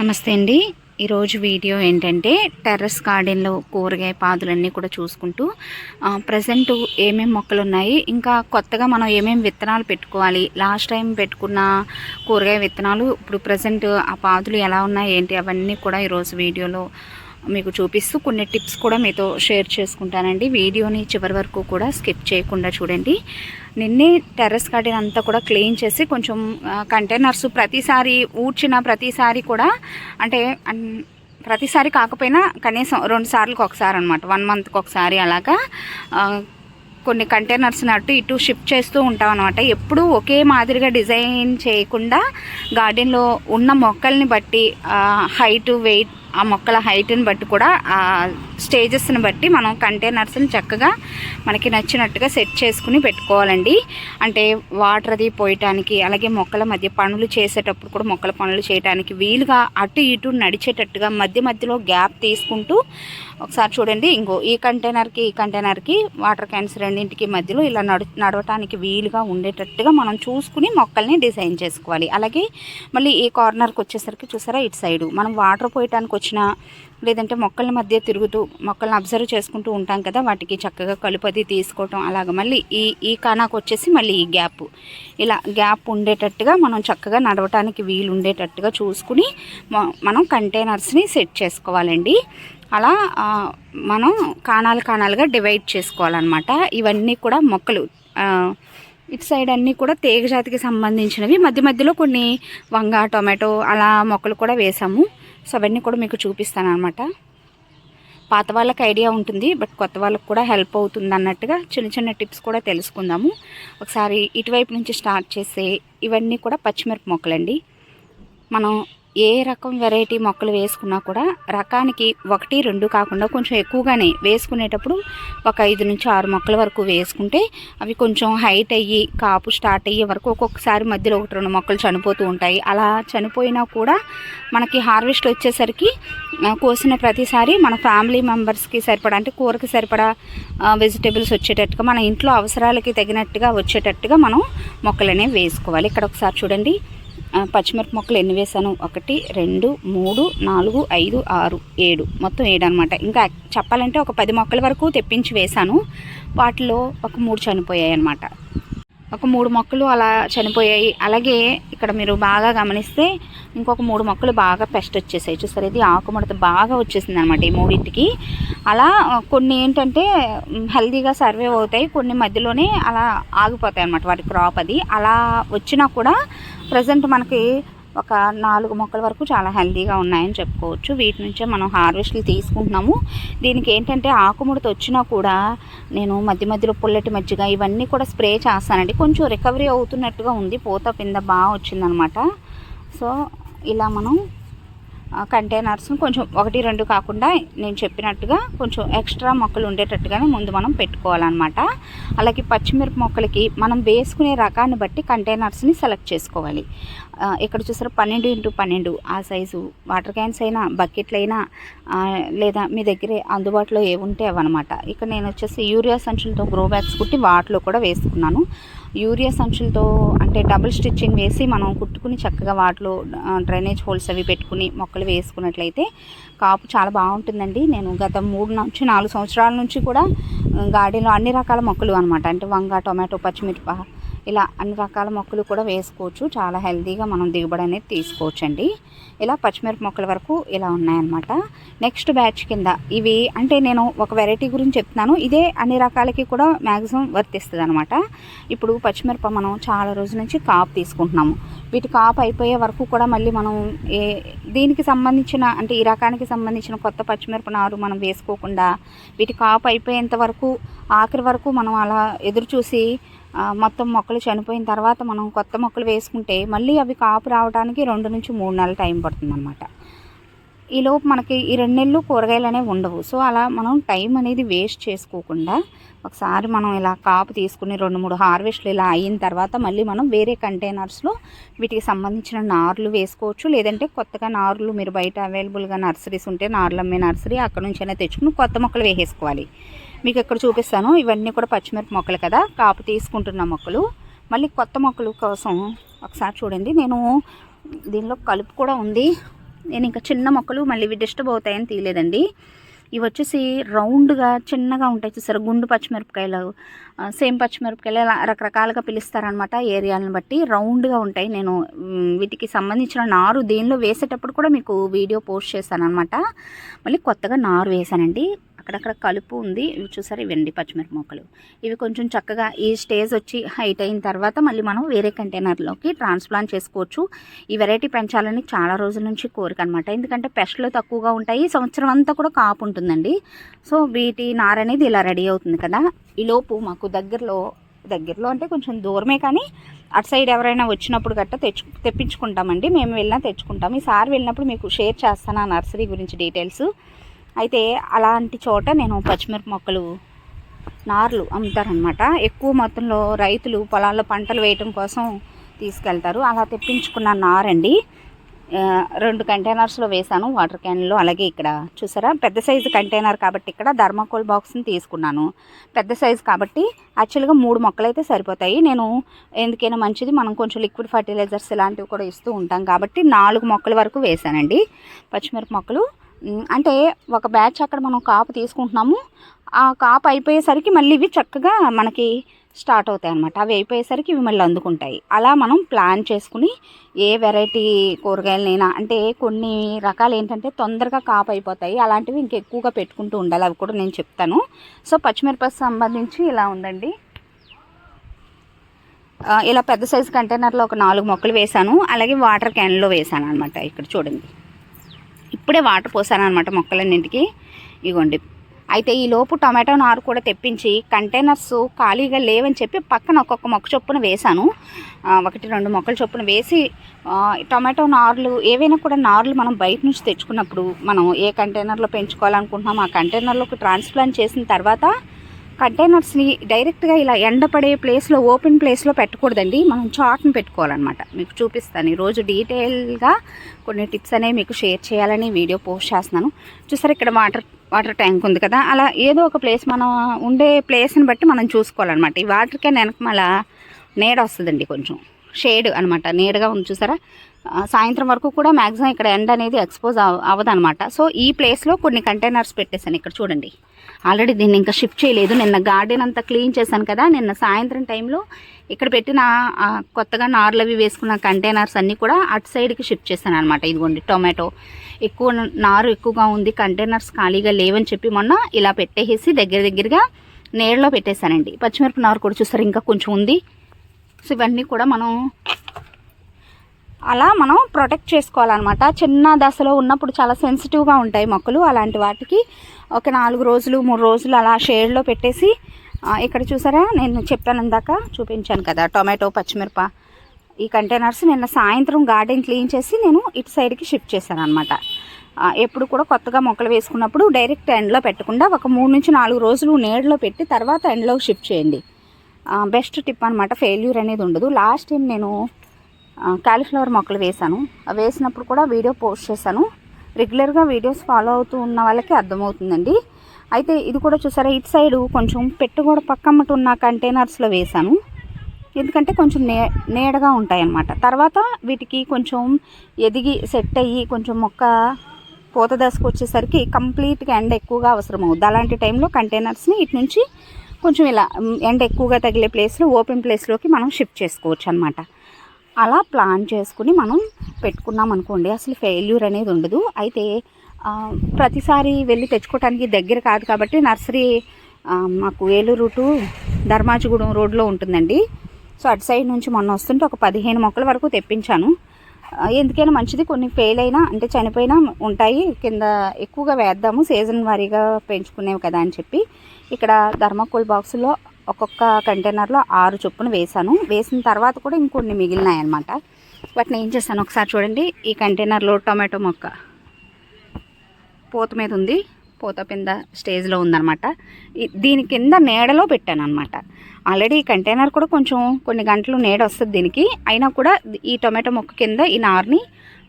నమస్తే అండి. ఈరోజు వీడియో ఏంటంటే టెర్రస్ గార్డెన్లో కూరగాయ పాదులన్నీ కూడా చూసుకుంటూ ప్రజెంట్ ఏమేమి మొక్కలు ఉన్నాయి ఇంకా కొత్తగా మనం ఏమేమి విత్తనాలు పెట్టుకోవాలి లాస్ట్ టైం పెట్టుకున్న కూరగాయ విత్తనాలు ఇప్పుడు ప్రజెంట్ ఆ పాదులు ఎలా ఉన్నాయి ఏంటి అవన్నీ కూడా ఈరోజు వీడియోలో మీకు చూపిస్తూ కొన్ని టిప్స్ కూడా మీతో షేర్ చేసుకుంటానండి. వీడియోని చివరి వరకు కూడా స్కిప్ చేయకుండా చూడండి. నిన్నే టెర్రస్ గార్డెన్ అంతా కూడా క్లీన్ చేసి కొంచెం కంటైనర్స్ ప్రతిసారి ఊడ్చిన ప్రతిసారి కూడా అంటే అన్- ప్రతిసారి కాకపోయినా కనీసం రెండు సార్లకు ఒకసారి అనమాట వన్ మంత్కి ఒకసారి అలాగా కొన్ని కంటైనర్స్ అటు ఇటు షిఫ్ట్ చేస్తూ ఉంటాం అనమాట ఎప్పుడూ ఒకే మాదిరిగా డిజైన్ చేయకుండా గార్డెన్లో ఉన్న మొక్కల్ని బట్టి హైట్ వెయిట్ ఆ మొక్కల హైట్ని బట్టి కూడా ఆ స్టేజెస్ని బట్టి మనం కంటైనర్స్ని చక్కగా మనకి నచ్చినట్టుగా సెట్ చేసుకుని పెట్టుకోవాలండి. అంటే వాటర్ అది పోయటానికి అలాగే మొక్కల మధ్య పనులు చేసేటప్పుడు కూడా మొక్కల పనులు చేయడానికి వీలుగా అటు ఇటు నడిచేటట్టుగా మధ్య మధ్యలో గ్యాప్ తీసుకుంటూ ఒకసారి చూడండి. ఇంకో ఈ కంటైనర్కి ఈ కంటైనర్కి వాటర్ క్యాన్స్ రెండింటికి మధ్యలో ఇలా నడు నడవటానికి వీలుగా ఉండేటట్టుగా మనం చూసుకుని మొక్కల్ని డిజైన్ చేసుకోవాలి. అలాగే మళ్ళీ ఈ కార్నర్కి వచ్చేసరికి చూసారా ఇటు సైడు. మనం వాటర్ పోయటానికి వచ్చిన లేదంటే మొక్కల మధ్య తిరుగుతూ మొక్కల్ని అబ్జర్వ్ చేసుకుంటూ ఉంటాం కదా వాటికి చక్కగా కలుపది తీసుకోవటం అలాగ. మళ్ళీ ఈ ఈ కానాకు వచ్చేసి మళ్ళీ ఈ గ్యాప్. ఇలా గ్యాప్ ఉండేటట్టుగా మనం చక్కగా నడవటానికి వీలు ఉండేటట్టుగా చూసుకుని మనం కంటైనర్స్ని సెట్ చేసుకోవాలండి. అలా మనం కాణాలు కాణాలుగా డివైడ్ చేసుకోవాలన్నమాట. ఇవన్నీ కూడా మొక్కలు. ఇటు సైడ్ అన్నీ కూడా తీగ జాతికి సంబంధించినవి. మధ్య మధ్యలో కొన్ని వంగ టొమాటో అలా మొక్కలు కూడా వేసాము. సో అవన్నీ కూడా మీకు చూపిస్తాను అనమాట పాత వాళ్ళకి ఐడియా ఉంటుంది. బట్ కొత్త వాళ్ళకి కూడా హెల్ప్ అవుతుంది అన్నట్టుగా చిన్న చిన్న టిప్స్ కూడా తెలుసుకుందాము. ఒకసారి ఇటువైపు నుంచి స్టార్ట్ చేసే ఇవన్నీ కూడా పచ్చిమిరప మొక్కలండి. మనం ఏ రకం వెరైటీ మొక్కలు వేసుకున్నా కూడా రకానికి ఒకటి రెండు కాకుండా కొంచెం ఎక్కువగానే వేసుకునేటప్పుడు ఒక ఐదు నుంచి ఆరు మొక్కల వరకు వేసుకుంటే అవి కొంచెం హైట్ అయ్యి కాపు స్టార్ట్ అయ్యే వరకు ఒక్కొక్కసారి మధ్యలో ఒకటి రెండు మొక్కలు చనిపోతూ ఉంటాయి. అలా చనిపోయినా కూడా మనకి హార్వెస్ట్ వచ్చేసరికి కోసిన ప్రతిసారి మన ఫ్యామిలీ మెంబర్స్కి సరిపడా అంటే కూరకి సరిపడా వెజిటేబుల్స్ వచ్చేటట్టుగా మన ఇంట్లో అవసరాలకి తగినట్టుగా వచ్చేటట్టుగా మనం మొక్కలనేవి వేసుకోవాలి. ఇక్కడ ఒకసారి చూడండి. పచ్చిమిరప మొక్కలు ఎన్ని వేసాను ఒకటి రెండు మూడు నాలుగు ఐదు ఆరు ఏడు. మొత్తం ఏడు అనమాట ఇంకా చెప్పాలంటే ఒక పది మొక్కల వరకు తెప్పించి వేశాను. వాటిలో ఒక మూడు చనిపోయాయి అనమాట ఒక మూడు మొక్కలు అలా చనిపోయాయి. అలాగే ఇక్కడ మీరు బాగా గమనిస్తే ఇంకొక మూడు మొక్కలు బాగా పెస్ట్ వచ్చేసాయి. చూసారు? ఇది ఆకుముడత బాగా వచ్చేసింది అనమాట ఈ మూడింటికి. అలా కొన్ని ఏంటంటే హెల్దీగా సర్వే అవుతాయి. కొన్ని మధ్యలోనే అలా ఆగిపోతాయి అనమాట వాటి క్రాప్ అది. అలా వచ్చినా కూడా ప్రజెంట్ మనకి ఒక నాలుగు మొక్కల వరకు చాలా హెల్తీగా ఉన్నాయని చెప్పుకోవచ్చు. వీటి నుంచే మనం హార్వెస్ట్లు తీసుకుంటున్నాము. దీనికి ఏంటంటే ఆకుముడత వచ్చినా కూడా నేను మధ్య మధ్యలో పుల్లటి మజ్జిగ ఇవన్నీ కూడా స్ప్రే చేస్తానండి. కొంచెం రికవరీ అవుతున్నట్టుగా ఉంది. పూత పింద బాగా వచ్చిందనమాట. సో ఇలా మనం కంటైనర్స్ని కొంచెం ఒకటి రెండు కాకుండా నేను చెప్పినట్టుగా కొంచెం ఎక్స్ట్రా మొక్కలు ఉండేటట్టుగానే ముందు మనం పెట్టుకోవాలన్నమాట. అలాగే పచ్చిమిరప మొక్కలకి మనం వేసుకునే రకాన్ని బట్టి కంటైనర్స్ని సెలెక్ట్ చేసుకోవాలి. ఇక్కడ చూసారా పన్నెండు ఇంటూ పన్నెండు. ఆ సైజు వాటర్ క్యాన్స్ అయినా బకెట్లు అయినా లేదా మీ దగ్గరే అందుబాటులో ఏముంటే అవన్నమాట. ఇక్కడ నేను వచ్చేసి యూరియా సంచులతో గ్రో బ్యాగ్స్ కుట్టి వాటిలో కూడా వేసుకున్నాను. యూరియా సంచులతో అంటే డబుల్ స్టిచ్చింగ్ వేసి మనం కుట్టుకుని చక్కగా వాటిలో డ్రైనేజ్ హోల్స్ అవి పెట్టుకుని మొక్కలు వేసుకున్నట్లయితే కాపు చాలా బాగుంటుందండి. నేను గత మూడు నుంచి నాలుగు సంవత్సరాల నుంచి కూడా గార్డెన్లో అన్ని రకాల మొక్కలు అనమాట అంటే వంగ టొమాటో పచ్చిమిరప ఇలా అన్ని రకాల మొక్కలు కూడా వేసుకోవచ్చు. చాలా హెల్తీగా మనం దిగుబడి అనేది తీసుకోవచ్చు అండి ఇలా పచ్చిమిరప మొక్కల వరకు ఇలా ఉన్నాయన్నమాట. నెక్స్ట్ బ్యాచ్ కింద ఇవి అంటే నేను ఒక వెరైటీ గురించి చెప్తున్నాను. ఇదే అన్ని రకాలకి కూడా మ్యాక్సిమం వర్తిస్తుంది అనమాట ఇప్పుడు పచ్చిమిరప మనం చాలా రోజుల నుంచి కాపు తీసుకుంటున్నాము. వీటి కాపు అయిపోయే వరకు కూడా మళ్ళీ మనం ఏ దీనికి సంబంధించిన అంటే ఈ రకానికి సంబంధించిన కొత్త పచ్చిమిరప నారు మనం వేసుకోకుండా వీటి కాపు అయిపోయేంత వరకు ఆఖరి వరకు మనం అలా ఎదురు చూసి మొత్తం మొక్కలు చనిపోయిన తర్వాత మనం కొత్త మొక్కలు వేసుకుంటే మళ్ళీ అవి కాపు రావడానికి రెండు నుంచి మూడు నెలలు టైం పడుతుంది అనమాట ఈలోపు మనకి ఈ రెండు నెలలు కూరగాయలు అనేవి ఉండవు. సో అలా మనం టైం అనేది వేస్ట్ చేసుకోకుండా ఒకసారి మనం ఇలా కాపు తీసుకుని రెండు మూడు హార్వెస్ట్లు ఇలా అయిన తర్వాత మళ్ళీ మనం వేరే కంటైనర్స్లో వీటికి సంబంధించిన నార్లు వేసుకోవచ్చు. లేదంటే కొత్తగా నార్లు మీరు బయట అవైలబుల్గా నర్సరీస్ ఉంటే నార్లు అమ్మే నర్సరీ అక్కడ నుంచైనా తెచ్చుకుని కొత్త మొక్కలు వేసేసుకోవాలి. మీకు ఇక్కడ చూపిస్తాను. ఇవన్నీ కూడా పచ్చిమిరప మొక్కలు కదా. కాపు తీసుకుంటున్న మొక్కలు. మళ్ళీ కొత్త మొక్కలు కోసం ఒకసారి చూడండి. నేను దీనిలో కలుపు కూడా ఉంది. నేను ఇంకా చిన్న మొక్కలు మళ్ళీ ఇవి డిస్టర్బ్ అవుతాయని తీయలేదండి. ఇవి వచ్చేసి రౌండ్గా చిన్నగా ఉంటాయి చూసారు. గుండు పచ్చిమిరపకాయలు సేమ్ పచ్చిమిరపకాయలు ఇలా రకరకాలుగా పిలుస్తారనమాట ఏరియాలను బట్టి. రౌండ్గా ఉంటాయి. నేను వీటికి సంబంధించిన నారు దీనిలో వేసేటప్పుడు కూడా మీకు వీడియో పోస్ట్ చేశాను అనమాట మళ్ళీ కొత్తగా నారు వేసానండి అక్కడక్కడ కలుపు ఉంది. ఇవి చూసారు? ఇవండి పచ్చిమిరప మొక్కలు. ఇవి కొంచెం చక్కగా ఈ స్టేజ్ వచ్చి హైట్ అయిన తర్వాత మళ్ళీ మనం వేరే కంటైనర్లోకి ట్రాన్స్ప్లాంట్ చేసుకోవచ్చు. ఈ వెరైటీ పెంచాలని చాలా రోజుల నుంచి కోరిక అనమాట ఎందుకంటే పెస్ట్లు తక్కువగా ఉంటాయి. సంవత్సరం అంతా కూడా కాపు ఉంటుందండి. సో వీటి నార అనేది ఇలా రెడీ అవుతుంది కదా. ఈ లోపు మాకు దగ్గరలో దగ్గరలో అంటే కొంచెం దూరమే కానీ అటు సైడ్ ఎవరైనా వచ్చినప్పుడు గట్టా తెచ్చు తెప్పించుకుంటామండి. మేము వెళ్ళినా తెచ్చుకుంటాం. ఈసారి వెళ్ళినప్పుడు మీకు షేర్ చేస్తాను ఆ నర్సరీ గురించి డీటెయిల్స్. అయితే అలాంటి చోట నేను పచ్చిమిరప మొక్కలు నార్లు అమ్ముతారనమాట. ఎక్కువ మొత్తంలో రైతులు పొలాల్లో పంటలు వేయటం కోసం తీసుకెళ్తారు. అలా తెప్పించుకున్న నారండి. రెండు కంటైనర్స్లో వేశాను వాటర్ క్యాన్లో. అలాగే ఇక్కడ చూసారా? పెద్ద సైజు కంటైనర్ కాబట్టి ఇక్కడ ధర్మాకోల్ బాక్స్ని తీసుకున్నాను. పెద్ద సైజు కాబట్టి యాక్చువల్గా మూడు మొక్కలు అయితే సరిపోతాయి. నేను ఎందుకైనా మంచిది మనం కొంచెం లిక్విడ్ ఫర్టిలైజర్స్ ఇలాంటివి కూడా ఇస్తూ ఉంటాం కాబట్టి నాలుగు మొక్కల వరకు వేశానండి. పచ్చిమిరప మొక్కలు అంటే ఒక బ్యాచ్ అక్కడ మనం కాపు తీసుకుంటున్నాము. ఆ కాపు అయిపోయేసరికి మళ్ళీ ఇవి చక్కగా మనకి స్టార్ట్ అవుతాయి అనమాట అవి అయిపోయేసరికి ఇవి మళ్ళీ అందుకుంటాయి. అలా మనం ప్లాన్ చేసుకుని ఏ వెరైటీ కూరగాయలనైనా అంటే కొన్ని రకాలు ఏంటంటే తొందరగా కాపు అయిపోతాయి. అలాంటివి ఇంకెక్కువగా పెట్టుకుంటూ ఉండాలి. అవి కూడా నేను చెప్తాను. సో పచ్చిమిరపకి సంబంధించి ఇలా ఉందండి. ఇలా పెద్ద సైజు కంటైనర్లో ఒక నాలుగు మొక్కలు వేశాను. అలాగే వాటర్ క్యాన్లో వేశాను అనమాట ఇక్కడ చూడండి. ఇప్పుడే వాటర్ పోసాను అనమాట మొక్కలన్నింటికి. ఇగోండి. అయితే ఈ లోపు టమాటో నారు కూడా తెప్పించి కంటైనర్స్ ఖాళీగా లేవని చెప్పి పక్కన ఒక్కొక్క మొక్క చొప్పున వేశాను. ఒకటి రెండు మొక్కల చొప్పున వేసి టమాటో నార్లు ఏవైనా కూడా నార్లు మనం బయట నుంచి తెచ్చుకున్నప్పుడు మనం ఏ కంటైనర్లో పెంచుకోవాలనుకుంటున్నామో ఆ కంటైనర్లోకి ట్రాన్స్ప్లాంట్ చేసిన తర్వాత కంటైనర్స్ని డైరెక్ట్గా ఇలా ఎండపడే ప్లేస్లో ఓపెన్ ప్లేస్లో పెట్టకూడదండి. మనం చాట్ని పెట్టుకోవాలన్నమాట. మీకు చూపిస్తాను. ఈరోజు డీటెయిల్గా కొన్ని టిప్స్ అనేవి మీకు షేర్ చేయాలని వీడియో పోస్ట్ చేస్తున్నాను. చూసారు ఇక్కడ వాటర్ వాటర్ ట్యాంక్ ఉంది కదా? అలా ఏదో ఒక ప్లేస్ మనం ఉండే ప్లేస్ని బట్టి మనం చూసుకోవాలన్నమాట. ఈ వాటర్ క్యాన్ వెనక మళ్ళీ నీడ వస్తుందండి కొంచెం. షేడ్ అనమాట నీడగా ఉంది చూసారా? సాయంత్రం వరకు కూడా మ్యాక్సిమం ఇక్కడ ఎండ అనేది ఎక్స్పోజ్ అవ్వదనమాట సో ఈ ప్లేస్లో కొన్ని కంటైనర్స్ పెట్టేశాను ఇక్కడ చూడండి. ఆల్రెడీ దీన్ని ఇంకా షిఫ్ట్ చేయలేదు. నిన్న గార్డెన్ అంతా క్లీన్ చేశాను కదా. నిన్న సాయంత్రం టైంలో ఇక్కడ పెట్టిన కొత్తగా నార్లు అవి వేసుకున్న కంటైనర్స్ అన్నీ కూడా అటు సైడ్కి షిఫ్ట్ చేశాను అనమాట ఇదిగోండి టొమాటో. ఎక్కువ నారు ఎక్కువగా ఉంది. కంటైనర్స్ ఖాళీగా లేవని చెప్పి మొన్న ఇలా పెట్టేసి దగ్గర దగ్గరగా నీడలో పెట్టేశానండి. పచ్చిమిరప నారు కూడా చూస్తారు ఇంకా కొంచెం ఉంది. సో ఇవన్నీ కూడా మనం అలా మనం ప్రొటెక్ట్ చేసుకోవాలన్నమాట. చిన్న దశలో ఉన్నప్పుడు చాలా సెన్సిటివ్గా ఉంటాయి మొక్కలు అలాంటి వాటికి. ఒక నాలుగు రోజులు మూడు రోజులు అలా షేడ్లో పెట్టేసి ఇక్కడ చూసారా? నేను చెప్పాను ఇందాక చూపించాను కదా టొమాటో పచ్చిమిరప. ఈ కంటైనర్స్ నిన్న సాయంత్రం గార్డెన్ క్లీన్ చేసి నేను ఇటు సైడ్కి షిఫ్ట్ చేశాను అనమాట ఎప్పుడు కూడా కొత్తగా మొక్కలు వేసుకున్నప్పుడు డైరెక్ట్ ఎండ్లో పెట్టకుండా ఒక మూడు నుంచి నాలుగు రోజులు నీడలో పెట్టి తర్వాత ఎండ్లోకి షిఫ్ట్ చేయండి. బెస్ట్ టిప్ అనమాట ఫెయిల్యూర్ అనేది ఉండదు. లాస్ట్ టైం నేను కాలీఫ్లవర్ మొక్కలు వేశాను. అవి వేసినప్పుడు కూడా వీడియో పోస్ట్ చేశాను. రెగ్యులర్గా వీడియోస్ ఫాలో అవుతూ ఉన్న వాళ్ళకి అర్థమవుతుందండి. అయితే ఇది కూడా చూసారా ఇటు సైడు కొంచెం పెట్టు కూడా ఉన్న కంటైనర్స్లో వేశాను. ఎందుకంటే కొంచెం నే నీడగా ఉంటాయన్నమాట. తర్వాత వీటికి కొంచెం ఎదిగి సెట్ అయ్యి కొంచెం మొక్క పూత దశకు వచ్చేసరికి కంప్లీట్గా ఎండ ఎక్కువగా అవసరం అవుద్ది అలాంటి టైంలో కంటైనర్స్ని ఇటు నుంచి కొంచెం ఇలా ఎండ ఎక్కువగా తగిలే ప్లేస్లో ఓపెన్ ప్లేస్లోకి మనం షిఫ్ట్ చేసుకోవచ్చు అనమాట అలా ప్లాన్ చేసుకుని మనం పెట్టుకున్నాం అనుకోండి. అసలు ఫెయిల్యూర్ అనేది ఉండదు. అయితే ప్రతిసారి వెళ్ళి తెచ్చుకోవటానికి దగ్గర కాదు కాబట్టి నర్సరీ మాకు ఏలూరు టు ధర్మాజిగూడెం రోడ్లో ఉంటుందండి. సో అటు సైడ్ నుంచి మొన్న వస్తుంటే ఒక పదిహేను మొక్కల వరకు తెప్పించాను. ఎందుకైనా మంచిది. కొన్ని ఫెయిల్ అయినా అంటే చనిపోయినా ఉంటాయి. కింద ఎక్కువగా వేద్దాము. సీజన్ వారీగా పెంచుకునేవి కదా అని చెప్పి. ఇక్కడ ధర్మకోల్ బాక్సులో ఒక్కొక్క కంటైనర్లో ఆరు చొప్పున వేశాను. వేసిన తర్వాత కూడా ఇంకొన్ని మిగిలినాయి అనమాట వాటిని ఏం చేశాను ఒకసారి చూడండి. ఈ కంటైనర్లో టొమాటో మొక్క పూత మీద ఉంది. పూత కింద స్టేజ్లో ఉందన్నమాట. దీని కింద నీడలో పెట్టాను అనమాట ఆల్రెడీ ఈ కంటైనర్ కూడా కొంచెం కొన్ని గంటలు నీడ వస్తుంది దీనికి. అయినా కూడా ఈ టొమాటో మొక్క కింద ఈ నార్ని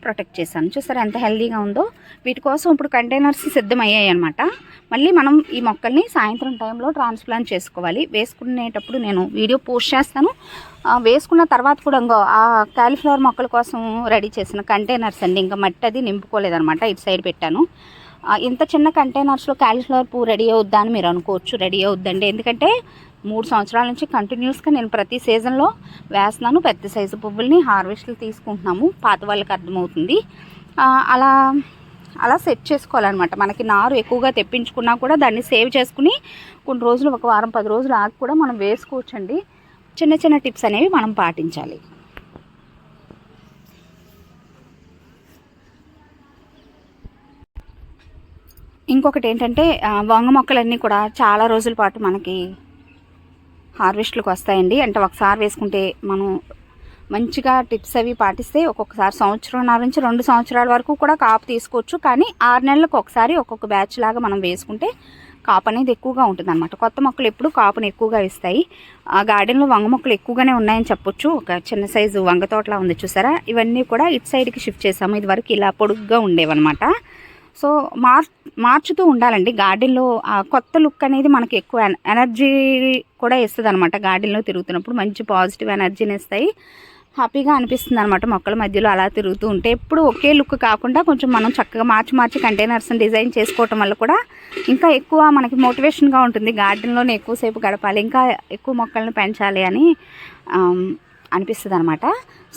ప్రొటెక్ట్ చేశాను. చూసారా ఎంత హెల్దీగా ఉందో? వీటి కోసం ఇప్పుడు కంటైనర్స్ సిద్ధమయ్యాయి అనమాట మళ్ళీ మనం ఈ మొక్కల్ని సాయంత్రం టైంలో ట్రాన్స్ప్లాంట్ చేసుకోవాలి. వేసుకునేటప్పుడు నేను వీడియో పోస్ట్ చేస్తాను. వేసుకున్న తర్వాత కూడా ఇంకో ఆ కాలీఫ్లవర్ మొక్కల కోసం రెడీ చేసిన కంటైనర్స్ అండి. ఇంకా మట్టి అది నింపుకోలేదనమాట ఇటు సైడ్ పెట్టాను. ఇంత చిన్న కంటైనర్స్లో కాలీఫ్లవర్ పువ్వు రెడీ అవుద్దా అని మీరు అనుకోవచ్చు. రెడీ అవుద్దండి. ఎందుకంటే మూడు సంవత్సరాల నుంచి కంటిన్యూస్గా నేను ప్రతి సీజన్లో వేస్తున్నాను. పెద్ద సైజు పువ్వుల్ని హార్వెస్ట్లు తీసుకుంటున్నాము. పాత వాళ్ళకి అర్థమవుతుంది. అలా అలా సెట్ చేసుకోవాలన్నమాట. మనకి నారు ఎక్కువగా తెప్పించుకున్నా కూడా దాన్ని సేవ్ చేసుకుని కొన్ని రోజులు ఒక వారం పది రోజులు ఆగి కూడా మనం వేసుకోవచ్చండి. చిన్న చిన్న టిప్స్ అనేవి మనం పాటించాలి. ఇంకొకటి ఏంటంటే వంగ మొక్కలన్నీ కూడా చాలా రోజుల పాటు మనకి హార్వెస్ట్లకు వస్తాయండి. అంటే ఒకసారి వేసుకుంటే మనం మంచిగా టిప్స్ అవి పాటిస్తే ఒక్కొక్కసారి సంవత్సరంన్నర నుంచి రెండు సంవత్సరాల వరకు కూడా కాపు తీసుకోవచ్చు. కానీ ఆరు నెలలకు ఒకసారి ఒక్కొక్క బ్యాచ్ లాగా మనం వేసుకుంటే కాపు అనేది ఎక్కువగా ఉంటుంది అనమాట కొత్త మొక్కలు ఎప్పుడు కాపుని ఎక్కువగా ఇస్తాయి. ఆ గార్డెన్లో వంగ మొక్కలు ఎక్కువగానే ఉన్నాయని చెప్పొచ్చు. ఒక చిన్న సైజు వంగ తోటలా ఉంది చూసారా? ఇవన్నీ కూడా ఇటు సైడ్కి షిఫ్ట్ చేసాము. ఇది వరకు ఇలా పొడుగ్గా ఉండేవన్నమాట. సో మార్ మార్చుతూ ఉండాలండి. గార్డెన్లో ఆ కొత్త లుక్ అనేది మనకి ఎక్కువ ఎనర్జీ కూడా ఇస్తుంది అనమాట గార్డెన్లో తిరుగుతున్నప్పుడు మంచి పాజిటివ్ ఎనర్జీని ఇస్తాయి హ్యాపీగా అనిపిస్తుంది అనమాట మొక్కల మధ్యలో అలా తిరుగుతూ ఉంటే. ఎప్పుడు ఒకే లుక్ కాకుండా కొంచెం మనం చక్కగా మార్చి మార్చి కంటైనర్స్ని డిజైన్ చేసుకోవటం వల్ల కూడా ఇంకా ఎక్కువ మనకి మోటివేషన్గా ఉంటుంది. గార్డెన్లోనే ఎక్కువసేపు గడపాలి. ఇంకా ఎక్కువ మొక్కలను పెంచాలి అని అనిపిస్తుంది అనమాట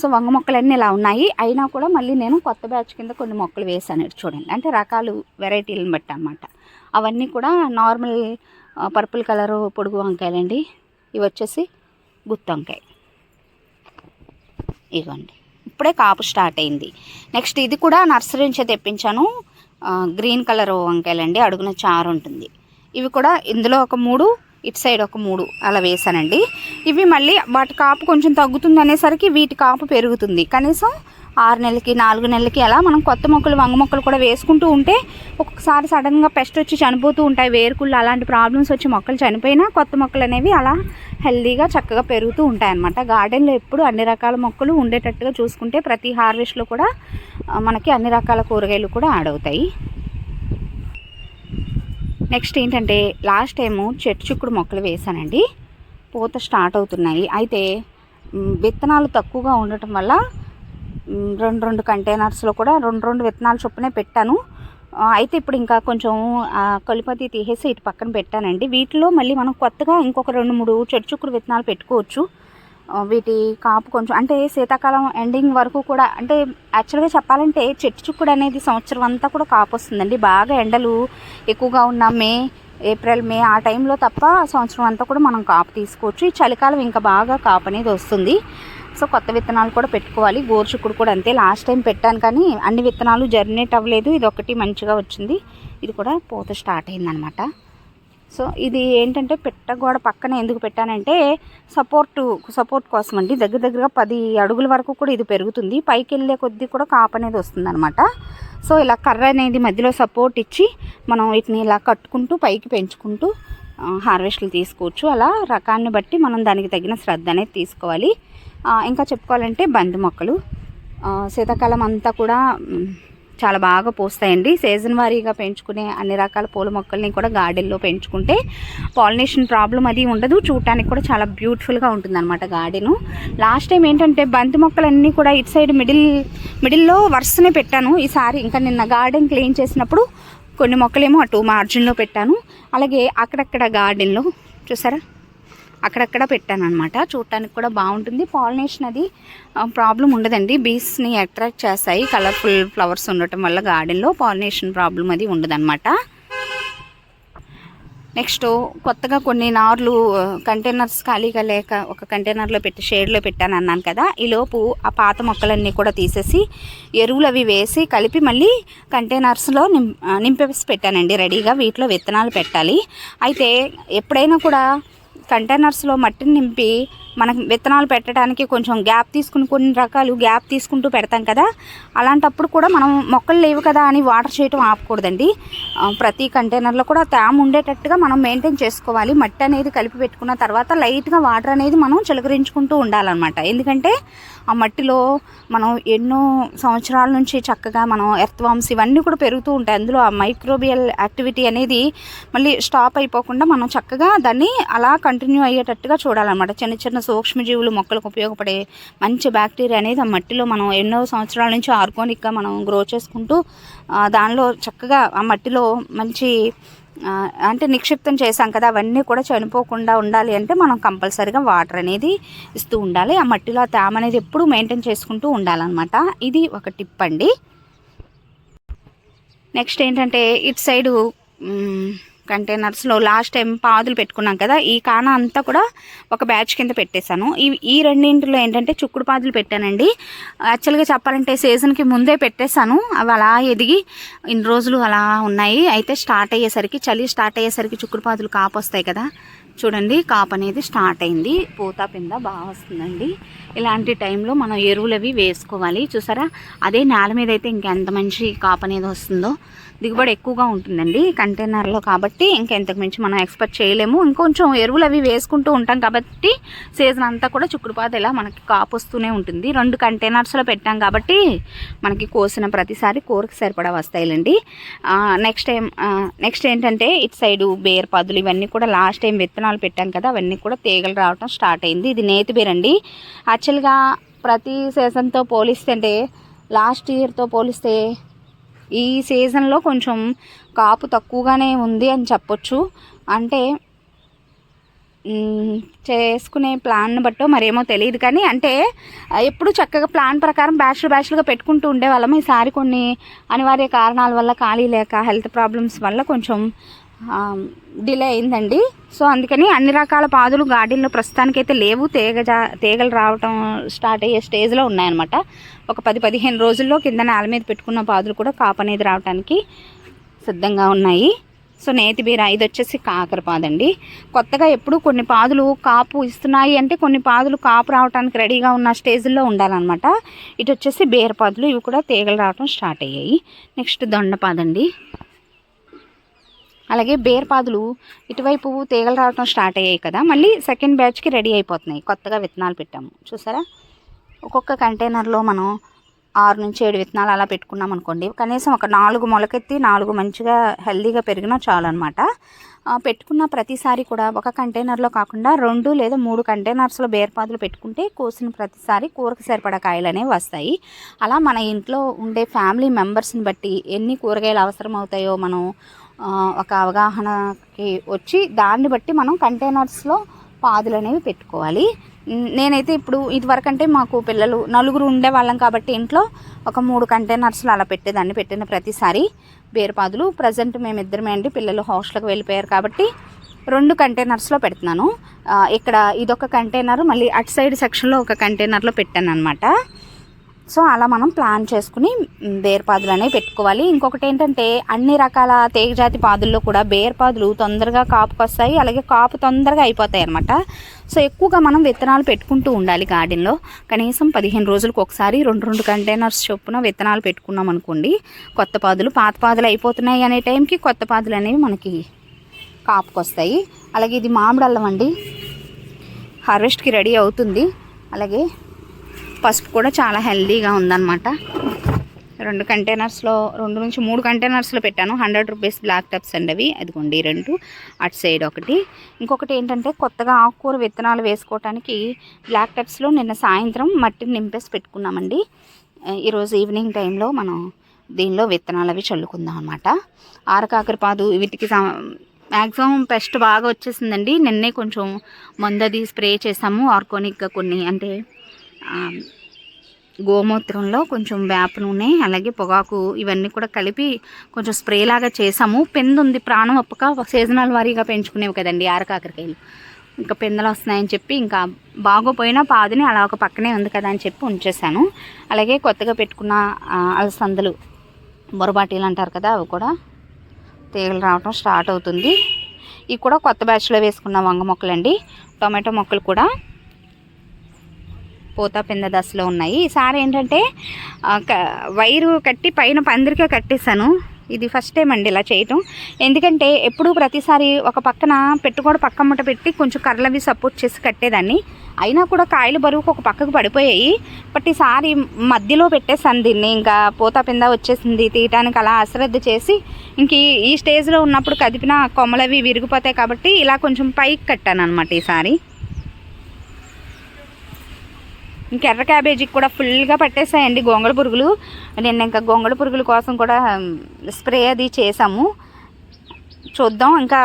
సో వంగ మొక్కలన్నీ ఇలా ఉన్నాయి. అయినా కూడా మళ్ళీ నేను కొత్త బ్యాచ్ కింద కొన్ని మొక్కలు వేసాను చూడండి. అంటే రకాలు వెరైటీలను బట్టి అనమాట అవన్నీ కూడా నార్మల్ పర్పుల్ కలరు పొడుగు వంకాయలండి ఇవి వచ్చేసి గుత్తి వంకాయ. ఇవ్వండి. ఇప్పుడే కాపు స్టార్ట్ అయింది. నెక్స్ట్ ఇది కూడా నర్సరీ నుంచే తెప్పించాను. గ్రీన్ కలర్ వంకాయలండి. అడుగున చారు ఉంటుంది. ఇవి కూడా ఇందులో ఒక మూడు ఇటు సైడ్ ఒక మూడు అలా వేసానండి ఇవి మళ్ళీ వాటి కాపు కొంచెం తగ్గుతుంది అనేసరికి వీటి కాపు పెరుగుతుంది. కనీసం ఆరు నెలలకి నాలుగు నెలలకి అలా మనం కొత్త మొక్కలు వంగ మొక్కలు కూడా వేసుకుంటూ ఉంటే ఒక్కొక్కసారి సడన్గా పెస్ట్ వచ్చి చనిపోతూ ఉంటాయి. వేరుకుళ్ళు అలాంటి ప్రాబ్లమ్స్ వచ్చి మొక్కలు చనిపోయినా కొత్త మొక్కలు అనేవి అలా హెల్దీగా చక్కగా పెరుగుతూ ఉంటాయి అన్నమాట గార్డెన్లో ఎప్పుడు అన్ని రకాల మొక్కలు ఉండేటట్టుగా చూసుకుంటే ప్రతి హార్వెస్ట్లో కూడా మనకి అన్ని రకాల కూరగాయలు కూడా ఆడవుతాయి. నెక్స్ట్ ఏంటంటే లాస్ట్ టైము చెట్టు చిక్కుడు మొక్కలు వేసానండి పూత స్టార్ట్ అవుతున్నాయి. అయితే విత్తనాలు తక్కువగా ఉండటం వల్ల రెండు రెండు కంటైనర్స్లో కూడా రెండు రెండు విత్తనాలు చొప్పునే పెట్టాను. అయితే ఇప్పుడు ఇంకా కొంచెం కలుపతి తీసేసి ఇటు పక్కన పెట్టానండి. వీటిలో మళ్ళీ మనం కొత్తగా ఇంకొక రెండు మూడు చెట్టు చిక్కుడు విత్తనాలు పెట్టుకోవచ్చు. వీటి కాపు కొంచెం అంటే శీతాకాలం ఎండింగ్ వరకు కూడా అంటే యాక్చువల్గా చెప్పాలంటే చెట్టు చిక్కుడు అనేది సంవత్సరం అంతా కూడా కాపు వస్తుందండి బాగా ఎండలు ఎక్కువగా ఉన్న మే ఏప్రిల్ మే ఆ టైంలో తప్ప సంవత్సరం అంతా కూడా మనం కాపు తీసుకోవచ్చు. ఈ చలికాలం ఇంకా బాగా కాపు అనేది వస్తుంది. సో కొత్త విత్తనాలు కూడా పెట్టుకోవాలి. గోరుచుక్కుడు కూడా అంతే. లాస్ట్ టైం పెట్టాను కానీ అన్ని విత్తనాలు జర్నేట్ అవ్వలేదు. ఇది ఒకటి మంచిగా వచ్చింది. ఇది కూడా పూత స్టార్ట్ అయిందనమాట సో ఇది ఏంటంటే పెట్టగోడ పక్కన ఎందుకు పెట్టానంటే సపోర్ట్ సపోర్ట్ కోసం అండి. దగ్గర దగ్గరగా పది అడుగుల వరకు కూడా ఇది పెరుగుతుంది. పైకి వెళ్ళే కొద్దీ కూడా కాపు అనేది వస్తుందన్నమాట. సో ఇలా కర్ర అనేది మధ్యలో సపోర్ట్ ఇచ్చి మనం వీటిని ఇలా కట్టుకుంటూ పైకి పెంచుకుంటూ హార్వెస్ట్లు తీసుకోవచ్చు. అలా రకాన్ని బట్టి మనం దానికి తగిన శ్రద్ధ అనేది తీసుకోవాలి. ఇంకా చెప్పుకోవాలంటే బంతి మొక్కలు. శీతాకాలం అంతా కూడా చాలా బాగా పోస్తాయండి. సీజన్ వారీగా పెంచుకునే అన్ని రకాల పూల మొక్కల్ని కూడా గార్డెన్లో పెంచుకుంటే పాలినేషన్ ప్రాబ్లం అది ఉండదు. చూడటానికి కూడా చాలా బ్యూటిఫుల్గా ఉంటుంది అనమాట గార్డెను. లాస్ట్ టైం ఏంటంటే బంతి మొక్కలన్నీ కూడా ఇటు సైడ్ మిడిల్ మిడిల్లో వరుసనే పెట్టాను. ఈసారి ఇంకా నిన్న గార్డెన్ క్లీన్ చేసినప్పుడు కొన్ని మొక్కలేమో అటు మార్జిన్లో పెట్టాను. అలాగే అక్కడక్కడ గార్డెన్లో చూసారా? అక్కడక్కడ పెట్టాను అనమాట చూడటానికి కూడా బాగుంటుంది. పాలినేషన్ అది ప్రాబ్లం ఉండదండి. బీస్ని అట్రాక్ట్ చేస్తాయి. కలర్ఫుల్ ఫ్లవర్స్ ఉండటం వల్ల గార్డెన్లో పాలినేషన్ ప్రాబ్లం అది ఉండదన్నమాట. నెక్స్ట్ కొత్తగా కొన్ని నార్లు కంటైనర్స్ ఖాళీగా లేక ఒక కంటైనర్లో పెట్టి షేడ్లో పెట్టాను అన్నాను కదా. ఈ లోపు ఆ పాత మొక్కలన్నీ కూడా తీసేసి ఎరువులు అవి వేసి కలిపి మళ్ళీ కంటైనర్స్లో నిం నింపేసి పెట్టానండి. రెడీగా వీటిలో విత్తనాలు పెట్టాలి. అయితే ఎప్పుడైనా కూడా కంటైనర్స్లో మట్టిని నింపి మనకు విత్తనాలు పెట్టడానికి కొంచెం గ్యాప్ తీసుకుని కొన్ని రకాలు గ్యాప్ తీసుకుంటూ పెడతాం కదా. అలాంటప్పుడు కూడా మనం మొక్కలు లేవు కదా అని వాటర్ చేయటం ఆపకూడదండి. ప్రతి కంటైనర్లో కూడా తేమ ఉండేటట్టుగా మనం మెయింటైన్ చేసుకోవాలి. మట్టి అనేది కలిపి పెట్టుకున్న తర్వాత లైట్గా వాటర్ అనేది మనం చిలకరించుకుంటూ ఉండాలన్నమాట. ఎందుకంటే ఆ మట్టిలో మనం ఎన్నో సంవత్సరాల నుంచి చక్కగా మనం ఎర్త్వామ్స్ ఇవన్నీ కూడా పెరుగుతూ ఉంటాయి. అందులో ఆ మైక్రోబియల్ యాక్టివిటీ అనేది మళ్ళీ స్టాప్ అయిపోకుండా మనం చక్కగా దాన్ని అలా కంటిన్యూ అయ్యేటట్టుగా చూడాలన్నమాట. చిన్న చిన్న సూక్ష్మజీవులు మొక్కలకు ఉపయోగపడే మంచి బ్యాక్టీరియా అనేది ఆ మట్టిలో మనం ఎన్నో సంవత్సరాల నుంచి ఆర్గానిక్గా మనం గ్రో చేసుకుంటూ దానిలో చక్కగా ఆ మట్టిలో మంచి అంటే నిక్షిప్తం చేసాం కదా అవన్నీ కూడా చనిపోకుండా ఉండాలి అంటే మనం కంపల్సరీగా వాటర్ అనేది ఇస్తూ ఉండాలి. ఆ మట్టిలో ఆ తేమ అనేది ఎప్పుడూ మెయింటైన్ చేసుకుంటూ ఉండాలన్నమాట. ఇది ఒక టిప్ అండి. నెక్స్ట్ ఏంటంటే ఇటు సైడు కంటైనర్స్లో లాస్ట్ టైం పాదులు పెట్టుకున్నాం కదా ఈ కాన అంతా కూడా ఒక బ్యాచ్ కింద పెట్టేశాను. ఈ ఈ రెండింటిలో ఏంటంటే చుక్కుడు పాదులు పెట్టానండి. యాక్చువల్గా చెప్పాలంటే సీజన్కి ముందే పెట్టేశాను. అవి అలా ఎదిగి ఇన్ని రోజులు అలా ఉన్నాయి. అయితే స్టార్ట్ అయ్యేసరికి చలి స్టార్ట్ అయ్యేసరికి చుక్కుడు పాదులు కాపు వస్తాయి కదా. చూడండి కాపు అనేది స్టార్ట్ అయింది. పూత పింద బాగా వస్తుందండి. ఇలాంటి టైంలో మనం ఎరువులు అవి వేసుకోవాలి. చూసారా? అదే నేల మీద అయితే ఇంకెంత మంచి కాపు అనేది వస్తుందో. దిగుబడి ఎక్కువగా ఉంటుందండి కంటైనర్లో కాబట్టి ఇంకా ఇంతకు మించి మనం ఎక్స్పెక్ట్ చేయలేము. ఇంకొంచెం ఎరువులు అవి వేసుకుంటూ ఉంటాం కాబట్టి సీజన్ అంతా కూడా చుక్కుడుపాత ఇలా మనకి కాపు వస్తూనే ఉంటుంది. రెండు కంటైనర్స్లో పెట్టాం కాబట్టి మనకి కోసిన ప్రతిసారి కూరకు సరిపడా వస్తాయిలండి. నెక్స్ట్ టైం నెక్స్ట్ ఏంటంటే ఇటు సైడు బేర్ పదులు ఇవన్నీ కూడా లాస్ట్ టైం విత్తనాలు పెట్టాం కదా అవన్నీ కూడా తీగలు రావటం స్టార్ట్ అయింది. ఇది నేతి బేర్ అండి. యాక్చువల్గా ప్రతి సీజన్తో పోలిస్తే అంటే లాస్ట్ ఇయర్తో పోలిస్తే ఈ సీజన్లో కొంచెం కాపు తక్కువగానే ఉంది అని చెప్పొచ్చు. అంటే చేసుకునే ప్లాన్ బట్టో మరేమో తెలియదు కానీ అంటే ఎప్పుడు చక్కగా ప్లాన్ ప్రకారం బ్యాచ్లు బ్యాచ్లుగా పెట్టుకుంటూ ఉండేవాళ్ళం. ఈసారి కొన్ని అనివార్య కారణాల వల్ల ఖాళీ లేక హెల్త్ ప్రాబ్లమ్స్ వల్ల కొంచెం డిలే అయిందండి. సో అందుకని అన్ని రకాల పాదులు గార్డెన్లో ప్రస్తుతానికైతే లేవు. తీగ జా తీగలు రావటం స్టార్ట్ అయ్యే స్టేజ్లో ఉన్నాయన్నమాట. ఒక పది పదిహేను రోజుల్లో కింద నేల మీద పెట్టుకున్న పాదులు కూడా కాపు అనేది రావడానికి సిద్ధంగా ఉన్నాయి. సో నేతి బీర ఇది వచ్చేసి కాకరపాదండి కొత్తగా ఎప్పుడు కొన్ని పాదులు కాపు ఇస్తున్నాయి అంటే కొన్ని పాదులు కాపు రావడానికి రెడీగా ఉన్న స్టేజ్లో ఉండాలన్నమాట. ఇటు వచ్చేసి బీర పాదులు ఇవి కూడా తీగలు రావడం స్టార్ట్ అయ్యాయి. నెక్స్ట్ దొండపాదండి అలాగే బేర్పాదులు ఇటువైపు తీగలు రావడం స్టార్ట్ అయ్యాయి కదా. మళ్ళీ సెకండ్ బ్యాచ్కి రెడీ అయిపోతున్నాయి. కొత్తగా విత్తనాలు పెట్టాము. చూసారా? ఒక్కొక్క కంటైనర్లో మనం ఆరు నుంచి ఏడు విత్తనాలు అలా పెట్టుకున్నాం అనుకోండి. కనీసం ఒక నాలుగు మొలకెత్తి నాలుగు మంచిగా హెల్దీగా పెరిగినా చాలు అనమాట పెట్టుకున్న ప్రతిసారి కూడా ఒక కంటైనర్లో కాకుండా రెండు లేదా మూడు కంటైనర్స్లో బేర్పాదులు పెట్టుకుంటే కోసిన ప్రతిసారి కూరకు సరిపడా కాయలు అనేవి వస్తాయి. అలా మన ఇంట్లో ఉండే ఫ్యామిలీ మెంబర్స్ని బట్టి ఎన్ని కూరగాయలు అవసరం అవుతాయో మనం ఒక అవగాహనకి వచ్చి దాన్ని బట్టి మనం కంటైనర్స్లో పాదులు అనేవి పెట్టుకోవాలి. నేనైతే ఇప్పుడు ఇదివరకంటే మాకు పిల్లలు నలుగురు ఉండేవాళ్ళం కాబట్టి ఇంట్లో ఒక మూడు కంటైనర్స్లో అలా పెట్టేదాన్ని పెట్టిన ప్రతిసారి బేరుపాదులు. ప్రజెంట్ మేమిద్దరమే అండి పిల్లలు హాస్టల్కి వెళ్ళిపోయారు కాబట్టి రెండు కంటైనర్స్లో పెడుతున్నాను. ఇక్కడ ఇదొక కంటైనర్ మళ్ళీ అటు సైడ్ సెక్షన్లో ఒక కంటైనర్లో పెట్టాను అనమాట సో అలా మనం ప్లాన్ చేసుకుని బేర్పాదులు అనేవి పెట్టుకోవాలి. ఇంకొకటి ఏంటంటే అన్ని రకాల తీగజాతి పాదుల్లో కూడా బేర్పాదులు తొందరగా కాపుకి వస్తాయి అలాగే కాపు తొందరగా అయిపోతాయి అనమాట సో ఎక్కువగా మనం విత్తనాలు పెట్టుకుంటూ ఉండాలి గార్డెన్లో. కనీసం పదిహేను రోజులకు ఒకసారి రెండు రెండు కంటైనర్స్ చొప్పున విత్తనాలు పెట్టుకున్నాం అనుకోండి కొత్త పాదులు పాత పాదులు అయిపోతున్నాయి అనే టైంకి కొత్త పాదులు అనేవి మనకి కాపుకి వస్తాయి అలాగే ఇది మామిడి అల్లం అండి. హార్వెస్ట్కి రెడీ అవుతుంది. అలాగే పసుపు కూడా చాలా హెల్దీగా ఉందన్నమాట. రెండు కంటైనర్స్లో రెండు నుంచి మూడు కంటైనర్స్లో పెట్టాను. హండ్రెడ్ రూపీస్ బ్లాక్ టప్స్ అండి అవి. అదిగోండి రెండు. అటు సైడ్ ఒకటి. ఇంకొకటి ఏంటంటే కొత్తగా ఆకుకూర విత్తనాలు వేసుకోవటానికి బ్లాక్ టప్స్లో నిన్న సాయంత్రం మట్టిని నింపేసి పెట్టుకున్నామండి. ఈరోజు ఈవినింగ్ టైంలో మనం దీనిలో విత్తనాలు అవి చల్లుకుందాం అనమాట ఆరకాకరపాదు వీటికి మ్యాక్సిమం పెస్ట్ బాగా వచ్చేసిందండి. నిన్నే కొంచెం మందది స్ప్రే చేసాము. ఆర్గానిక్గా కొన్ని అంటే గోమూత్రంలో కొంచెం వేప నూనె అలాగే పొగాకు ఇవన్నీ కూడా కలిపి కొంచెం స్ప్రే లాగా చేసాము. పెందుంది ప్రాణం అప్పక సీజనల్ వారీగా పెంచుకునేవి కదండి ఆరకాకరకాయలు ఇంకా పెందలు వస్తున్నాయని చెప్పి ఇంకా బాగోపోయినా పాదుని అలా ఒక పక్కనే ఉంది కదా అని చెప్పి ఉంచేసాను. అలాగే కొత్తగా పెట్టుకున్న అలసందలు బొరబాటీలు అంటారు కదా అవి కూడా తీగలు రావడం స్టార్ట్ అవుతుంది. ఇవి కూడా కొత్త బ్యాచ్లో వేసుకున్న వంగ మొక్కలండి. టొమాటో మొక్కలు కూడా పోత పెంద దశలో ఉన్నాయి. ఈసారి ఏంటంటే వైరు కట్టి పైన పందిరికే కట్టేశాను. ఇది ఫస్ట్ టైం అండి ఇలా చేయటం. ఎందుకంటే ఎప్పుడూ ప్రతిసారి ఒక పక్కన పెట్టుకోడు పక్క ముట్ట పెట్టి కొంచెం కర్రలవి సపోర్ట్ చేసి కట్టేదాన్ని. అయినా కూడా కాయలు బరువుకు ఒక పక్కకు పడిపోయాయి. బట్ ఈసారి మధ్యలో పెట్టేసాను దీన్ని. ఇంకా పోతా పింద వచ్చేసింది. తీయటానికి అలా అశ్రద్ధ చేసి ఇంక ఈ- ఈ స్టేజ్లో ఉన్నప్పుడు కదిపిన కొమ్మలవి విరిగిపోతాయి కాబట్టి ఇలా కొంచెం పైకి కట్టాను అనమాట ఈసారి ఇంక ఎర్ర క్యాబేజీకి కూడా ఫుల్గా పట్టేసాయండి గొంగళ పురుగులు. నిన్న ఇంకా గొంగళ పురుగుల కోసం కూడా స్ప్రే అది చేసాము చూద్దాం ఇంకా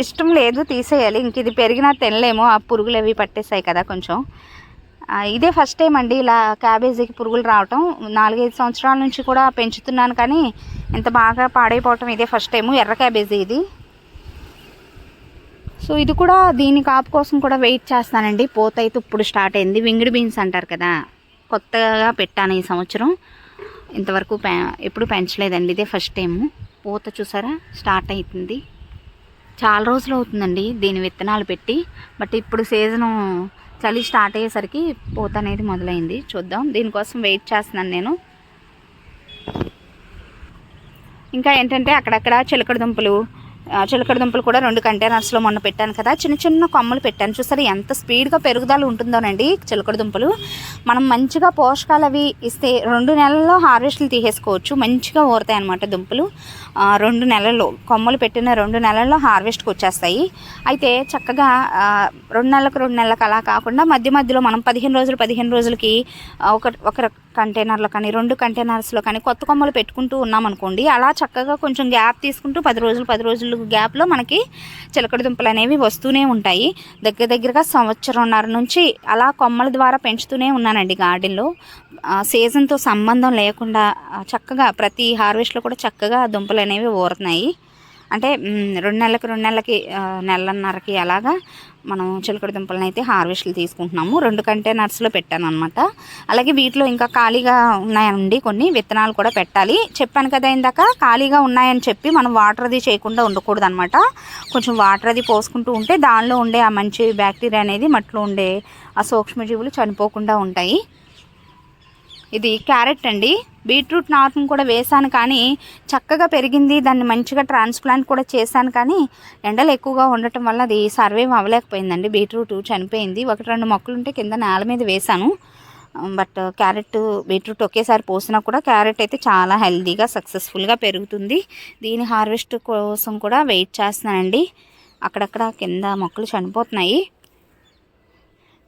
ఇష్టం లేదు తీసేయాలి. ఇంక ఇది పెరిగినా తినలేము. ఆ పురుగులు అవి పట్టేసాయి కదా కొంచెం. ఇదే ఫస్ట్ టైం అండి ఇలా క్యాబేజీకి పురుగులు రావటం. నాలుగైదు సంవత్సరాల నుంచి కూడా పెంచుతున్నాను కానీ ఇంత బాగా పాడైపోవటం ఇదే ఫస్ట్ టైము ఎర్ర క్యాబేజీ ఇది. సో ఇది కూడా దీని కాపు కోసం కూడా వెయిట్ చేస్తానండి. పోత అయితే ఇప్పుడు స్టార్ట్ అయింది. వింగిడి బీన్స్ అంటారు కదా కొత్తగా పెట్టాను ఈ సంవత్సరం. ఇంతవరకు పె ఎప్పుడు పెంచలేదండి ఇదే ఫస్ట్ టైము పూత చూసారా స్టార్ట్ అవుతుంది చాలా రోజులు అవుతుందండి దీని విత్తనాలు పెట్టి బట్ ఇప్పుడు సీజను చలి స్టార్ట్ అయ్యేసరికి పూత అనేది మొదలైంది. చూద్దాం. దీనికోసం వెయిట్ చేస్తున్నాను నేను. ఇంకా ఏంటంటే అక్కడక్కడ చిలకడ దుంపలు చిలకడ దుంపలు కూడా రెండు కంటైనర్స్లో మొన్న పెట్టాను కదా. చిన్న చిన్న కొమ్మలు పెట్టాను. చూసారు ఎంత స్పీడ్గా పెరుగుదల ఉంటుందోనండి చిలకడ దుంపలు మనం మంచిగా పోషకాలు అవి ఇస్తే రెండు నెలల్లో హార్వెస్ట్లు తీసేసుకోవచ్చు. మంచిగా ఊరుతాయి అనమాట దుంపలు. రెండు నెలలు కొమ్మలు పెట్టిన రెండు నెలల్లో హార్వెస్ట్కి వచ్చేస్తాయి. అయితే చక్కగా రెండు నెలలకు రెండు నెలలకు అలా కాకుండా మధ్య మధ్యలో మనం పదిహేను రోజులు పదిహేను రోజులకి ఒక ఒక కంటైనర్లో కానీ రెండు కంటైనర్స్లో కానీ కొత్త కొమ్మలు పెట్టుకుంటూ ఉన్నామనుకోండి అలా చక్కగా కొంచెం గ్యాప్ తీసుకుంటూ పది రోజులు పది రోజులు గ్యాప్లో మనకి చిలకడ దుంపలు అనేవి వస్తూనే ఉంటాయి. దగ్గర దగ్గరగా సంవత్సరంన్నర నుంచి అలా కొమ్మల ద్వారా పెంచుతూనే ఉన్నానండి గార్డెన్లో. సీజన్తో సంబంధం లేకుండా చక్కగా ప్రతి హార్వెస్ట్లో కూడా చక్కగా దుంపలు అనేవి ఊరుతున్నాయి. అంటే రెండు నెలలకి రెండు నెలలకి నెలన్నరకి అలాగా మనం చిలకడ దుంపలను అయితే హార్వెస్ట్లు తీసుకుంటున్నాము. రెండు కంటైనర్స్లో పెట్టాను అనమాట అలాగే వీటిలో ఇంకా ఖాళీగా ఉన్నాయండి కొన్ని. విత్తనాలు కూడా పెట్టాలి. చెప్పాను కదా ఇందాక ఖాళీగా ఉన్నాయని చెప్పి మనం వాటర్ అది చేయకుండా ఉండకూడదు అనమాట కొంచెం వాటర్ అది పోసుకుంటూ ఉంటే దానిలో ఉండే ఆ మంచి బ్యాక్టీరియా అనేది మట్లో ఉండే ఆ సూక్ష్మజీవులు చనిపోకుండా ఉంటాయి. ఇది క్యారెట్ అండి. బీట్రూట్ నాటును కూడా వేశాను కానీ చక్కగా పెరిగింది. దాన్ని మంచిగా ట్రాన్స్ప్లాంట్ కూడా చేశాను కానీ ఎండలు ఎక్కువగా ఉండటం వల్ల అది సర్వే అవ్వలేకపోయిందండి. బీట్రూట్ చనిపోయింది. ఒకటి రెండు మొక్కలు ఉంటే కింద నేల మీద వేశాను. బట్ క్యారెట్ బీట్రూట్ ఒకేసారి పోసినా కూడా క్యారెట్ అయితే చాలా హెల్దీగా సక్సెస్ఫుల్గా పెరుగుతుంది. దీని హార్వెస్ట్ కోసం కూడా వెయిట్ చేస్తున్నానండి. అక్కడక్కడ కింద మొక్కలు చనిపోతున్నాయి.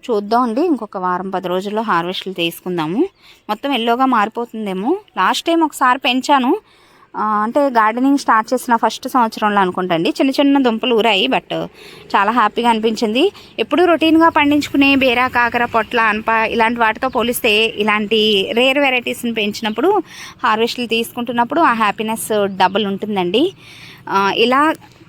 చూద్దాం అండి ఇంకొక వారం పది రోజుల్లో హార్వెస్ట్లు తీసుకుందాము. మొత్తం ఎల్లోగా మారిపోతుందేమో. లాస్ట్ టైం ఒకసారి పెంచాను. అంటే గార్డెనింగ్ స్టార్ట్ చేసిన ఫస్ట్ సంవత్సరంలో అనుకుంటండి. చిన్న చిన్న దుంపలు ఊరాయి బట్ చాలా హ్యాపీగా అనిపించింది. ఎప్పుడు రొటీన్గా పండించుకునే బేరా కాకర పొట్ల అనప ఇలాంటి వాటితో పోలిస్తే ఇలాంటి రేర్ వెరైటీస్ని పెంచినప్పుడు హార్వెస్ట్లు తీసుకుంటున్నప్పుడు ఆ హ్యాపీనెస్ డబుల్ ఉంటుందండి. ఇలా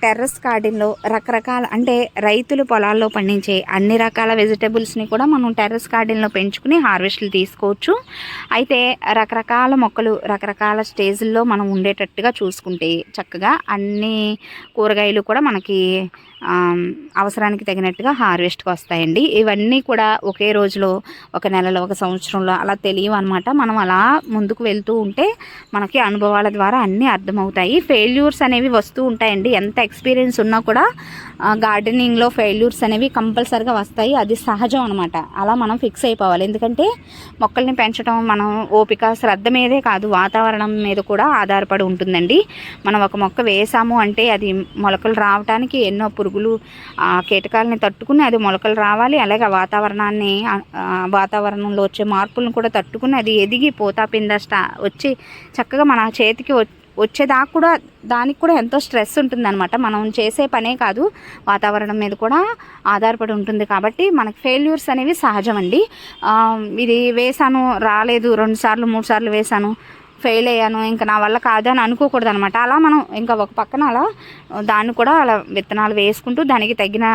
టెర్రస్ గార్డెన్లో రకరకాల అంటే రైతులు పొలాల్లో పండించే అన్ని రకాల వెజిటబుల్స్ని కూడా మనం టెర్రస్ గార్డెన్లో పెంచుకుని హార్వెస్ట్లు తీసుకోవచ్చు. అయితే రకరకాల మొక్కలు రకరకాల స్టేజ్ల్లో మనం ఉండేటట్టుగా చూసుకుంటే చక్కగా అన్ని కూరగాయలు కూడా మనకి అవసరానికి తగినట్టుగా హార్వెస్ట్కి వస్తాయండి ఇవన్నీ కూడా ఒకే రోజులో ఒక నెలలో ఒక సంవత్సరంలో అలా తెలియవు అనమాట మనం అలా ముందుకు వెళ్తూ ఉంటే మనకి అనుభవాల ద్వారా అన్నీ అర్థమవుతాయి. ఫెయిల్యూర్స్ అనేవి వస్తూ ఉంటాయండి. ఎంత ఎక్స్పీరియన్స్ ఉన్నా కూడా గార్డెనింగ్లో ఫెయిల్యూర్స్ అనేవి కంపల్సరిగా వస్తాయి. అది సహజం అనమాట అలా మనం ఫిక్స్ అయిపోవాలి. ఎందుకంటే మొక్కల్ని పెంచడం మనం ఓపిక శ్రద్ధ మీదే కాదు వాతావరణం మీద కూడా ఆధారపడి ఉంటుందండి. మనం ఒక మొక్క వేసాము అంటే అది మొలకలు రావడానికి ఎన్నో పురుగులు కీటకాలని తట్టుకుని అది మొలకలు రావాలి. అలాగే వాతావరణాన్ని వాతావరణంలో వచ్చే మార్పులను కూడా తట్టుకుని అది ఎదిగి పోతాపింద స్టా వచ్చి చక్కగా మన చేతికి వ- వచ్చేదాకా కూడా దానికి కూడా ఎంతో స్ట్రెస్ ఉంటుందన్నమాట. మనం చేసే పనే కాదు. వాతావరణం మీద కూడా ఆధారపడి ఉంటుంది కాబట్టి మనకి ఫెయిల్యూర్స్ అనేవి సహజం అండి ఇది వేసాను రాలేదు రెండు సార్లు మూడు సార్లు వేసాను. ఫెయిల్ అయ్యాను ఇంకా నా వల్ల కాదు అని అనుకోకూడదు అనమాట అలా మనం ఇంకా ఒక పక్కన అలా దాన్ని కూడా అలా విత్తనాలు వేసుకుంటూ దానికి తగిన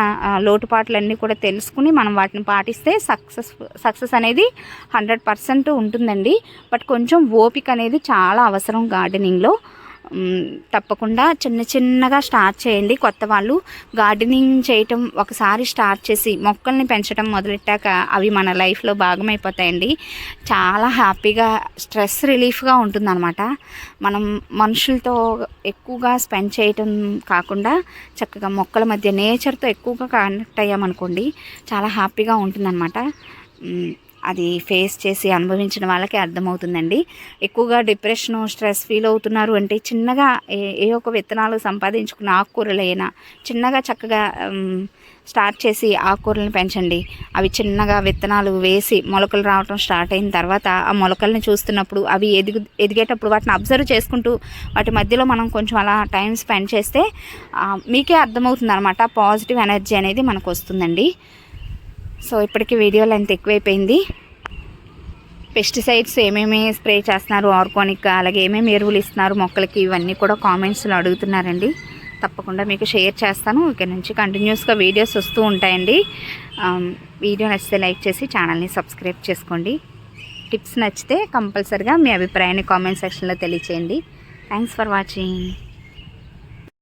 లోటుపాట్లన్నీ కూడా తెలుసుకుని మనం వాటిని పాటిస్తే సక్సెస్ సక్సెస్ అనేది హండ్రెడ్ పర్సెంట్ ఉంటుందండి. బట్ కొంచెం ఓపిక అనేది చాలా అవసరం గార్డెనింగ్లో. తప్పకుండా చిన్న చిన్నగా స్టార్ట్ చేయండి. కొత్త వాళ్ళు గార్డెనింగ్ చేయటం ఒకసారి స్టార్ట్ చేసి మొక్కల్ని పెంచడం మొదలెట్టాక అవి మన లైఫ్లో భాగమైపోతాయండి. చాలా హ్యాపీగా స్ట్రెస్ రిలీఫ్గా ఉంటుందన్నమాట. మనం మనుషులతో ఎక్కువగా స్పెండ్ చేయటం కాకుండా చక్కగా మొక్కల మధ్య నేచర్తో ఎక్కువగా కనెక్ట్ అయ్యామనుకోండి చాలా హ్యాపీగా ఉంటుందన్నమాట. అది ఫేస్ చేసి అనుభవించిన వాళ్ళకి అర్థమవుతుందండి. ఎక్కువగా డిప్రెషన్ స్ట్రెస్ ఫీల్ అవుతున్నారు అంటే చిన్నగా ఏ ఏ ఒక్క విత్తనాలు సంపాదించుకున్న ఆకుకూరలైనా చిన్నగా చక్కగా స్టార్ట్ చేసి ఆకుకూరలను పెంచండి. అవి చిన్నగా విత్తనాలు వేసి మొలకలు రావటం స్టార్ట్ అయిన తర్వాత ఆ మొలకల్ని చూస్తున్నప్పుడు అవి ఎదుగు ఎదిగేటప్పుడు వాటిని అబ్జర్వ్ చేసుకుంటూ వాటి మధ్యలో మనం కొంచెం అలా టైం స్పెండ్ చేస్తే మీకే అర్థమవుతుంది అనమాట పాజిటివ్ ఎనర్జీ అనేది మనకు వస్తుందండి సో ఇప్పటికీ వీడియో లెంత్ ఎక్కువైపోయింది. పెస్టిసైడ్స్ ఏమేమి స్ప్రే చేస్తున్నారు ఆర్గానిక్ అలాగే ఏమేమి ఎరువులు ఇస్తున్నారు మొక్కలకి ఇవన్నీ కూడా కామెంట్స్లో అడుగుతున్నారండి. తప్పకుండా మీకు షేర్ చేస్తాను. ఇక నుంచి కంటిన్యూస్గా వీడియోస్ వస్తూ ఉంటాయండి. వీడియో నచ్చితే లైక్ చేసి ఛానల్ని సబ్స్క్రైబ్ చేసుకోండి. టిప్స్ నచ్చితే కంపల్సరిగా మీ అభిప్రాయాన్ని కామెంట్ సెక్షన్లో తెలియచేయండి. Thanks for watching.